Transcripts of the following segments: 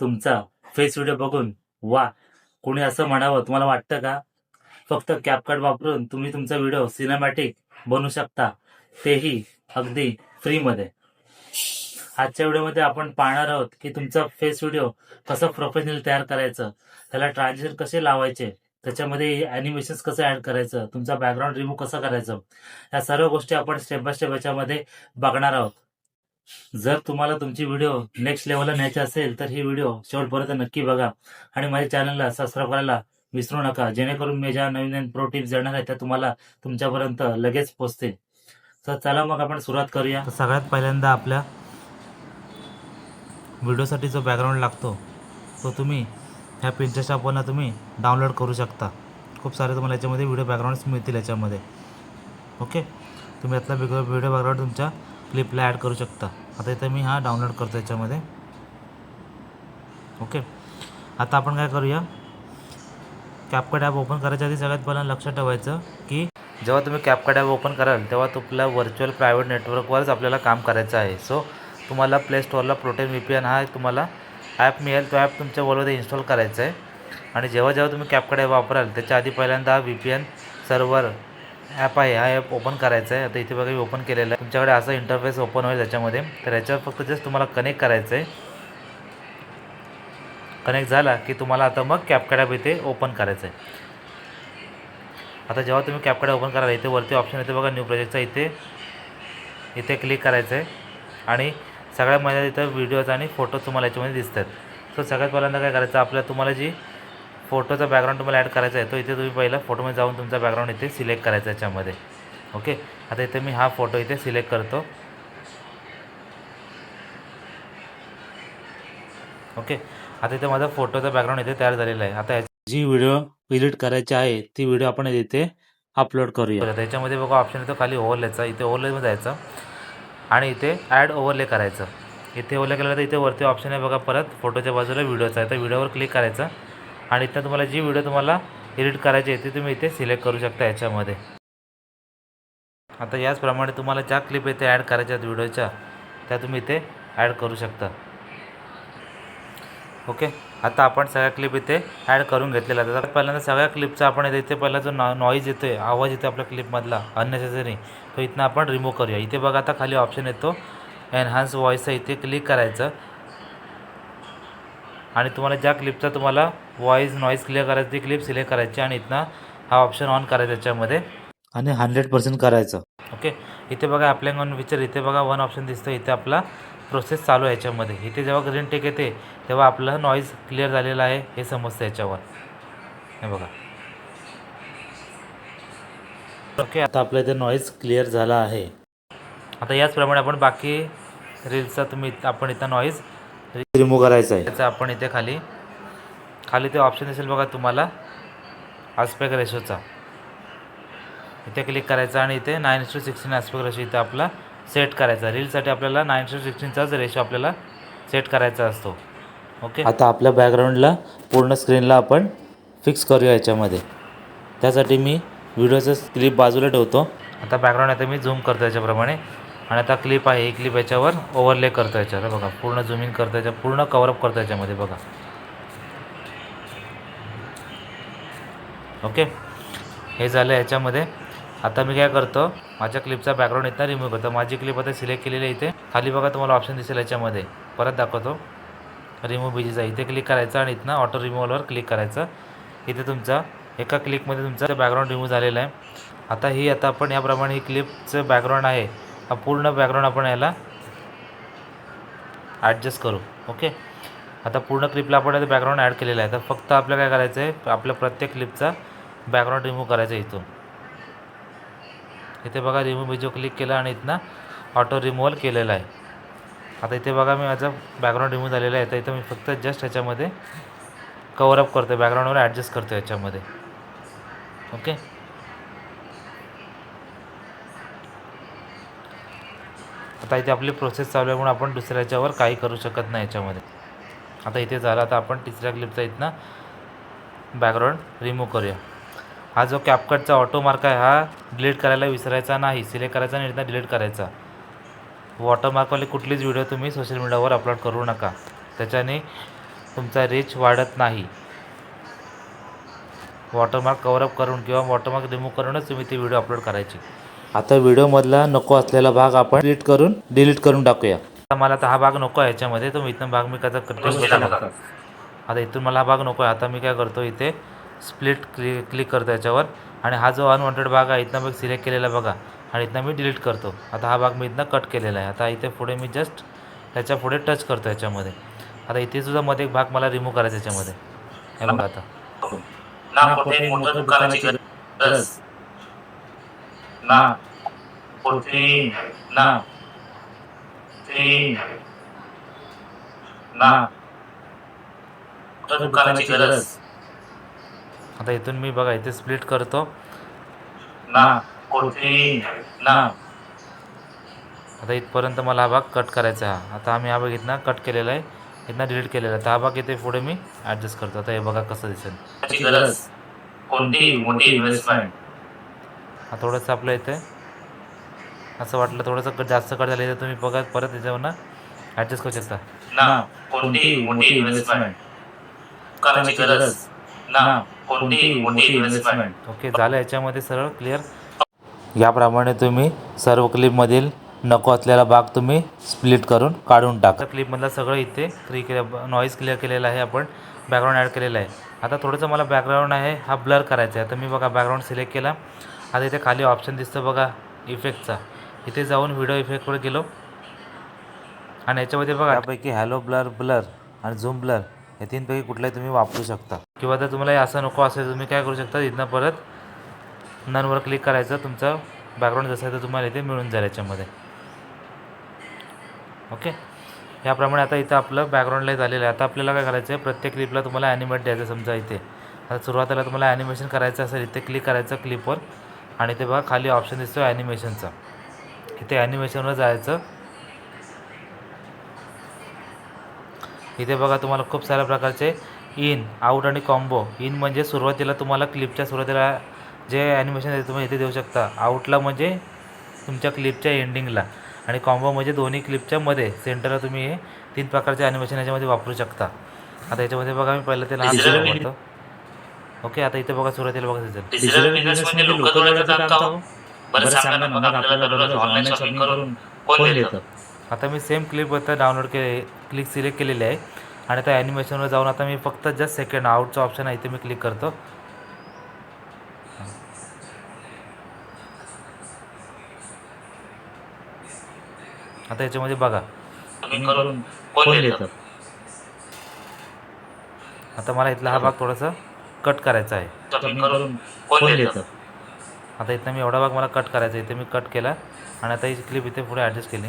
तुमचा face video बघून. वा कोणी असं म्हणावं तुम्हाला वाटतं का? फक्त कॅपकट वापरून तुम्ही तुमचा व्हिडिओ सिनेमॅटिक बनवू शकता. तेही अगदी फ्रीमध्ये आजच्या व्हिडिओमध्ये आपण पाहणार आहोत की तुमचा फेस व्हिडिओ कसं प्रोफेशनल तयार करायचं त्याला ट्रान्झिशन कसे लावायचे त्याच्यामध्ये अॅनिमेशन कसं ऍड करायचं तुमचा बॅकग्राऊंड रिमूव्ह कसं करायचं या सर्व गोष्टी आपण स्टेप बाय स्टेप याच्यामध्ये बघणार आहोत. जर तुम्हाला तुमची व्हिडिओ नेक्स्ट लेवलला न्यायची असेल तर ही व्हिडिओ शेवटपर्यंत नक्की बघा. आणि माझ्या चॅनलला सबस्क्राईब करायला विसरू नका. जेणेकरून मी ज्या नवीन नवीन प्रो टिप्स देणार आहे त्या तुम्हाला तुमच्यापर्यंत लगेच पोहोचतील तर चला मग आपण सुरुवात करूया. सगळ्यात पहिल्यांदा आपल्या व्हिडिओसाठी जो बॅकग्राऊंड लागतो तो तुम्ही ह्या पिंटरेस्ट ॲपवरनं तुम्ही डाउनलोड करू शकता. खूप सारे तुम्हाला याच्यामध्ये व्हिडिओ बॅकग्राऊंड्स मिळतील याच्यामध्ये. ओके तुम्ही यातला व्हिडिओ बॅकग्राऊंड तुमच्या क्लिपला ॲड करू शकता. आता इथं मी हा डाउनलोड करतो याच्यामध्ये. ओके आता आपण काय करूया? कॅपकट ॲप ओपन करायच्या आधी सगळ्यात पहिल्यांदा लक्षात ठेवायचं की जेव्हा तुम्ही कॅपकट ॲप ओपन कराल तेव्हा तुमला व्हर्च्युअल प्रायव्हेट नेटवर्कवरच आपल्याला काम करायचं आहे. सो तुम्हाला प्ले स्टोअरला प्रोटेन व्ही पी एन हा तुम्हाला ॲप मिळेल. तो ॲप तुमच्या मोबाईलमध्ये इन्स्टॉल करायचा आहे. आणि जेव्हा जेव्हा तुम्ही कॅपकट ॲप वापराल त्याच्या आधी पहिल्यांदा हा V P N server app आहे. हा ॲप ओपन करायचा आहे. आता इथे बघा मी ओपन केलेलं आहे. तुमच्याकडे असा इंटरफेस ओपन होईल त्याच्यामध्ये. तर याच्यावर फक्त जस्ट तुम्हाला कनेक्ट करायचं आहे कनेक्ट झाला की तुम्हाला आता मग कॅपकट ॲप इथे ओपन करायचं आहे आता जेव्हा तुम्ही कॅपकॅड ओपन कराल इथे वरती ऑप्शन येते बघा न्यू प्रोजेक्टचा इथे. इथे क्लिक करायचं आहे आणि सगळ्यात मजा इथं व्हिडिओज आणि फोटो तुम्हाला याच्यामध्ये दिसतात. सो सगळ्यात पहिल्यांदा काय करायचं? आपल्याला तुम्हाला जी फोटोचा बॅकग्राऊंड तुम्हाला ॲड करायचा आहे तो इथे तुम्ही पहिला फोटोमध्ये जाऊन तुमचा बॅकग्राऊंड इथे सिलेक्ट करायचा याच्यामध्ये. ओके आता इथे मी हा फोटो इथे सिलेक्ट करतो. ओके आता इथे माझा फोटोचा बॅकग्राऊंड इथे तयार झालेला आहे. आता याची जी व्हिडिओ डिलीट करायची आहे ती व्हिडिओ आपण इथे अपलोड करूया. त्याच्यामध्ये बघा ऑप्शन येतो खाली ओव्हरलेचा इथे ओव्हरलेमध्ये जायचं. आणि इथे ॲड ओव्हरले करायचं. इथे ओव्हरले केलं तर इथे वरती ऑप्शन आहे बघा परत फोटोच्या बाजूला व्हिडिओचा आहे. तर व्हिडिओवर क्लिक करायचं. आणि इथं तुम्हाला जी व्हिडिओ तुम्हाला एडिट करायची आहे ती तुम्ही इथे सिलेक्ट करू शकता याच्यामध्ये. आता याचप्रमाणे तुम्हाला ज्या क्लिप इथे ॲड करायच्या आहेत व्हिडिओच्या त्या तुम्ही इथे ॲड करू शकता. ओके आता आपण सगळ्या क्लिप इथे ॲड करून घेतलेल्या आहेत. आता पहिल्यांदा सगळ्या क्लिपचा आपण इथे पहिला जो नॉ नॉईज येतो आहे आवाज येतो आपल्या क्लिपमधला अननेसेसरी तो इथनं आपण रिमूव्ह करूया. इथे बघा आता खाली ऑप्शन येतो. एनहान्स व्हॉईसचा इथे क्लिक करायचं. आणि तुम्हाला ज्या क्लिपचा तुम्हाला व्हॉईस नॉईज क्लिअर करायचं ती क्लिप सिलेक्ट करायची आणि इथनं हा ऑप्शन ऑन करायचा त्याच्यामध्ये. आणि हंड्रेड पर्सेंट करायचं. ओके इथे बघा अप्लाइंग ऑन फीचर इथे बघा वन ऑप्शन दिसतं इथे आपला प्रोसेस चालू आहे याच्यामध्ये. इथे जेव्हा ग्रीन टेक येते तेव्हा आपलं नॉईज क्लिअर झालेला आहे हे समजतं याच्यावर. हे बघा. ओके आता आपल्या इथे नॉईज क्लिअर झाला आहे. आता याचप्रमाणे आपण बाकी रील्सचा तुम्ही आपण इथं नॉईज रिमूव्ह करायचा आहे. त्याचा आपण इथे खाली खाली ते ऑप्शन दिसेल बघा तुम्हाला. आस्पेक्ट रेशोचा इथे क्लिक करायचं आणि इथे nine to sixteen aspect ratio इथे आपला सेट करायचा. रीलसाठी आपल्याला नाईन टू सिक्स्टीनचाच रेशो आपल्याला सेट करायचा असतो. ओके आता आपल्या बॅकग्राऊंडला पूर्ण स्क्रीनला आपण फिक्स करूया याच्यामध्ये. त्यासाठी मी व्हिडिओचं क्लिप बाजूला ठेवतो. आता बॅकग्राऊंड आता मी झूम करतो याच्याप्रमाणे. आणि आता क्लिप आहे ही क्लिप याच्यावर ओव्हरले करतो याच्यावर. बघा पूर्ण झूम इन करतो याच्या पूर्ण कवरअप करतो याच्यामध्ये बघा. ओके हे झालं याच्यामध्ये. आता मी काय करतो माझ्या क्लिपचा बॅकग्राऊंड इथं रिमूव्ह करतो. माझी क्लिप आता सिलेक्ट केलेली आहे इथे. खाली बघा तुम्हाला ऑप्शन दिसेल याच्यामध्ये. परत दाखवतो. रिमूव्ह बिजीचा इथे क्लिक करायचं आणि इथनं ऑटो रिमूव्हलवर क्लिक करायचं. इथे तुमचा एका क्लिकमध्ये तुमचा बॅकग्राऊंड रिमूव्ह झालेला आहे. आता ही आता आपण याप्रमाणे ही क्लिपचं बॅकग्राऊंड आहे. हा पूर्ण बॅकग्राऊंड आपण याला ॲडजस्ट करू ओके आता पूर्ण क्लिपला आपण आता बॅकग्राऊंड ॲड केलेलं आहे. तर फक्त आपल्या काय करायचं आहे आपल्या प्रत्येक क्लिपचा बॅकग्राऊंड रिमूव्ह करायचा आहे इथून. इथे बघा रिमूव्ह मी क्लिक केला आणि इथनं ऑटो रिमूव्हल केलेला आहे. आता इथे बघा मी माझं बॅकग्राऊंड रिमूव्ह झालेला आहे. तर इथं मी फक्त जस्ट ह्याच्यामध्ये कवरअप करतो बॅकग्राऊंडवर ॲडजस्ट करतो याच्यामध्ये ओके आता इथे आपली प्रोसेस चालू आहे म्हणून आपण दुसऱ्या याच्यावर काही करू शकत नाही याच्यामध्ये. आता इथे झालं आता आपण तिसऱ्या क्लिपचा इथनं बॅकग्राऊंड रिमूव्ह करूया. हा जो कॅपकटचा ऑटो मार्क आहे हा डिलीट करायला विसरायचा नाही सिलेक्ट करायचा आणि इथं डिलीट करायचा. वॉटरमार्कवाले कुठलीच व्हिडिओ तुम्ही सोशल मीडियावर अपलोड करू नका. त्याच्याने तुमचा रीच वाढत नाही. वॉटरमार्क कवरअप करून किंवा वॉटरमार्क रिमूव्ह करूनच तुम्ही ती व्हिडिओ अपलोड करायची. आता व्हिडिओमधला नको असलेला भाग आपण डिलीट करून डिलीट करून टाकूया. आता मला आता हा भाग नको आहे याच्यामध्ये तो इथून भाग मी कसा बघा आता इथून मला हा भाग नको आहे. आता मी काय करतो इथे स्प्लिट क्लि क्लिक करतो याच्यावर आणि हा जो अनवॉन्टेड भाग आहे इथनं मी सिलेक्ट केलेला बघा. आणि इथनं मी डिलीट करतो. आता हा भाग मी इथनं कट केलेला आहे. आता इथे पुढे मी जस्ट त्याच्या पुढे टच करतो याच्यामध्ये आता इथे सुद्धा मध्ये एक भाग मला रिमूव्ह करायचा याच्यामध्ये हे बघा आता. ना गरज ना ते दुकानाची गरज. आता इथून मी बघा इथे स्प्लिट करतो. ना. कुठे ना. आता इथपर्यंत मला हा भाग कट करायचा हा आता आम्ही हा भाग इथनं कट केलेला आहे. इथनं डिलीट केलेला आहे. तर हा भाग इथे पुढे मी ॲडजस्ट करतो. आता हे बघा कसं दिसेल. गरज. कोणती मोठी इन्व्हेस्टमेंट हा थोडंसं आपलं इथे असं वाटलं थोडंसं जास्त कट झालं तर तुम्ही बघा परत त्याच्यावरनं ॲडजस्ट करू शकता. ना कोणती मोठी इन्व्हेस्टमेंट करायची गरज. ना कोणती मोठी इन्व्हेस्टमेंट ओके झालं याच्यामध्ये सरळ क्लिअर याप्रमाणे तुम्ही सर्व क्लिपमधील नको असलेला भाग तुम्ही स्प्लिट करून काढून टाका. क्लिपमधलं सगळं इथे क्री केलं नॉईज क्लिअर केलेला आहे आपण. बॅकग्राऊंड ॲड केलेला आहे. आता थोडंसं मला बॅकग्राऊंड आहे हा ब्लर करायचा आहे. तर मी बघा बॅकग्राऊंड सिलेक्ट केला. आता इथे खाली ऑप्शन दिसतं बघा इफेक्टचा इथे जाऊन व्हिडिओ इफेक्टवर गेलो. आणि याच्यामध्ये बघा यापैकी हॅलो ब्लर ब्लर आणि झूम ब्लर हे तीनपैकी कुठलाही तुम्ही वापरू शकता. किंवा जर तुम्हाला हे असं नको असेल तुम्ही काय करू शकता? इथनं परत ननवर क्लिक करायचं. तुमचं बॅकग्राऊंड जसं आहे तर तुम्हाला इथे मिळून जाईल याच्यामध्ये. ओके याप्रमाणे आता इथं आपलं बॅकग्राऊंडला झालेलं आहे. आता आपल्याला काय करायचं आहे? प्रत्येक क्लिपला तुम्हाला ॲनिमेट द्यायचं समजा इथे. आता सुरुवातीला तुम्हाला ॲनिमेशन करायचं असेल इथे क्लिक करायचं क्लिपवर आणि ते बघा खाली ऑप्शन दिसतो ॲनिमेशनचा इथे ॲनिमेशनवर जायचं? इथे बघा तुम्हाला खूप साऱ्या प्रकारचे इन आऊट आणि कॉम्बो इन म्हणजे सुरुवातीला तुम्हाला क्लिपच्या सुरुवातीला जे ॲनिमेशन आहे तुम्ही इथे देऊ शकता. आऊटला म्हणजे तुमच्या क्लिपच्या एंडिंगला आणि कॉम्बो म्हणजे दोन्ही क्लिपच्या मध्ये. सेंटरला तुम्ही हे तीन प्रकारचे ॲनिमेशन याच्यामध्ये वापरू शकता. आता याच्यामध्ये बघा मी पहिलं ते लहान ओके आता इथे बघा सुरुवातीला बघा दिसेल डिजिटल बिझनेस लोक जोडायचं काम का? बरं सांगा ना मग आपल्याला दररोज ऑनलाईन शॉपिंग करून कोण देतं? आता मी सेम क्लिप आता डाउनलोड केले क्लिक सिलेक्ट केलेली आहे. आणि त्या ॲनिमेशनवर जाऊन आता मी फक्त जस्ट सेकंड आउटचं ऑप्शन आहे इथे मी क्लिक करतो. आता याच्यामध्ये बघा. आता मला इथला हा भाग थोडासा कट करायचा आहे शॉपिंग करून कोण देतं आता इथं मी एवढा भाग मला कट करायचा इथे मी कट केला आणि आता ही क्लिप इथे पुढे ॲडजस्ट केली.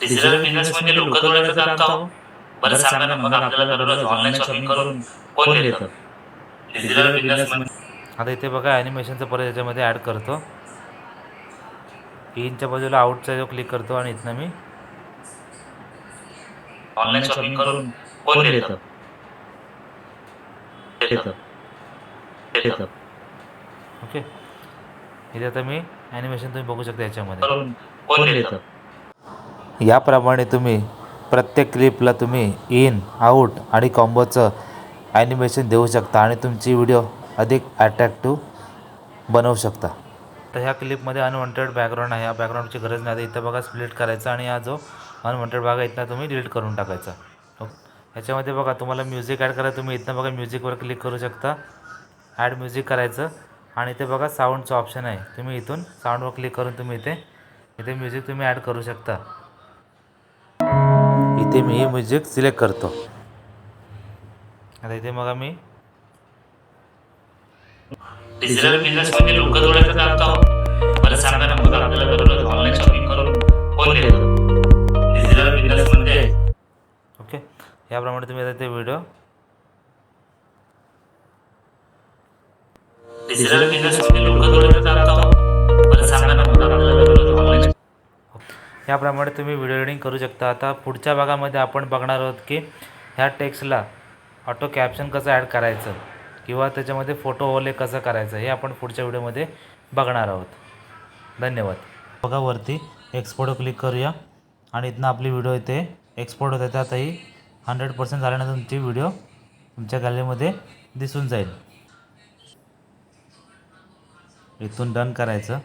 डिजिटल बिझनेस म्हणजे लोक जोडायचं काम का? बरं सांगा ना मग आपल्याला दररोज ऑनलाईन शॉपिंग करून कोण देतं? डिजिटल बिझनेस आता इथे बघा ॲनिमेशनचं परत याच्यामध्ये ॲड करतो. इनच्या बाजूला आउटचा जो क्लिक करतो आणि इथनं मी ऑनलाईन शॉपिंग करून कोण देतं. ओके इथे आता मी ॲनिमेशन तुम्ही बघू शकता याच्यामध्ये. याप्रमाणे तुम्ही प्रत्येक क्लिपला तुम्ही इन आऊट आणि कॉम्बोचं ॲनिमेशन देऊ शकता आणि तुमची व्हिडिओ अधिक ॲट्रॅक्टिव्ह बनवू शकता. तर ह्या क्लिपमध्ये अनवॉन्टेड बॅकग्राऊंड आहे. या बॅकग्राऊंडची गरज नाही. आता इथं बघा स्प्लिट करायचा आणि हा जो अनवॉन्टेड भाग आहे इथनं तुम्ही डिलीट करून टाकायचा. ह्याच्यामध्ये बघा तुम्हाला म्युझिक ॲड करायचं तुम्ही इथनं बघा म्युझिकवर क्लिक करू शकता. ॲड म्युझिक करायचं. आणि इथे बघा साऊंडचं ऑप्शन आहे. तुम्ही इथून साऊंडवर क्लिक करून तुम्ही इथे इथे म्युझिक तुम्ही ॲड करू शकता. इथे मी हे म्युझिक सिलेक्ट करतो. आता इथे मग मी डिजिटल बिझनेस म्हणजे लोक हो? बरं सांगा ना मग आपल्याला दररोज ऑनलाईन शॉपिंग करून. कोण देतं डिजिटल बिझनेस म्हणजे? ओके याप्रमाणे तुम्ही आता ते व्हिडिओ डिजिटल बिझनेस म्हणजे लोक का हो? बरं सांगा ना मग आपल्याला दररोज ऑनलाईन याप्रमाणे तुम्ही व्हिडिओ एडिटिंग करू शकता. आता पुढच्या भागामध्ये आपण बघणार आहोत की ह्या टेक्स्टला ऑटो कॅप्शन कसं ॲड करायचं. किंवा त्याच्यामध्ये फोटो ओले कसं करायचं हे आपण पुढच्या व्हिडिओमध्ये बघणार आहोत. धन्यवाद. बघा वरती एक्सपोर्टवर क्लिक करूया. आणि इथनं आपली व्हिडिओ इथे एक्सपोर्ट होते त्यातही हंड्रेड पर्सेंट झाल्यानंतर तुमची व्हिडिओ तुमच्या गॅलरीमध्ये दिसून जाईल. इथून डन करायचं.